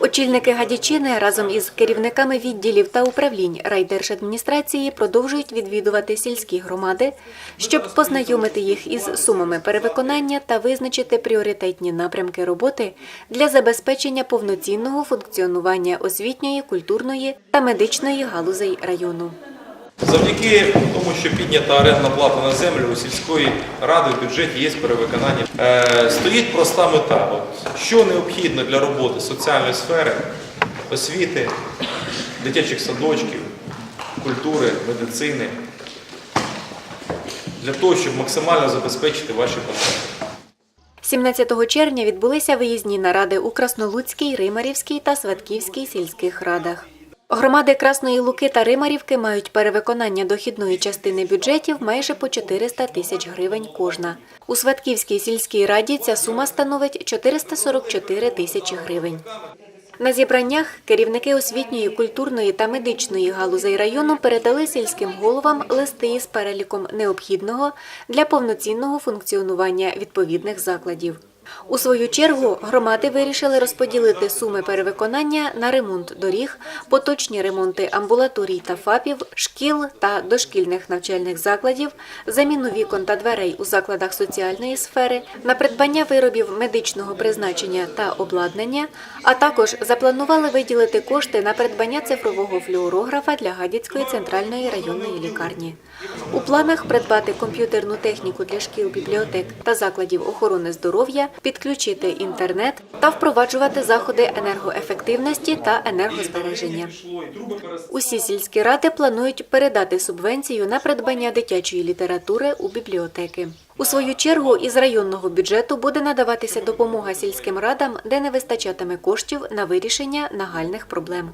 Очільники Гадячини разом із керівниками відділів та управлінь райдержадміністрації продовжують відвідувати сільські громади, щоб познайомити їх із сумами перевиконання та визначити пріоритетні напрямки роботи для забезпечення повноцінного функціонування освітньої, культурної та медичної галузей району. Завдяки тому, що піднята орендна плата на землю у сільської ради в бюджеті є перевиконання. Е, стоїть проста мета. От, що необхідно для роботи соціальної сфери, освіти, дитячих садочків, культури, медицини, для того, щоб максимально забезпечити ваші потреби. 17 червня відбулися виїзні наради у Краснолуцькій, Римарівській та Сватківській сільських радах. Громади Красної Луки та Римарівки мають перевиконання дохідної частини бюджетів майже по 400 тисяч гривень кожна. У Сватківській сільській раді ця сума становить 444 тисячі гривень. На зібраннях керівники освітньої, культурної та медичної галузей району передали сільським головам листи із переліком необхідного для повноцінного функціонування відповідних закладів. У свою чергу громади вирішили розподілити суми перевиконання на ремонт доріг, поточні ремонти амбулаторій та ФАПів, шкіл та дошкільних навчальних закладів, заміну вікон та дверей у закладах соціальної сфери, на придбання виробів медичного призначення та обладнання, а також запланували виділити кошти на придбання цифрового флюорографа для Гадяцької центральної районної лікарні. У планах придбати комп'ютерну техніку для шкіл, бібліотек та закладів охорони здоров'я, підключити інтернет та впроваджувати заходи енергоефективності та енергозбереження. Усі сільські ради планують передати субвенцію на придбання дитячої літератури у бібліотеки. У свою чергу із районного бюджету буде надаватися допомога сільським радам, де не вистачатиме коштів на вирішення нагальних проблем.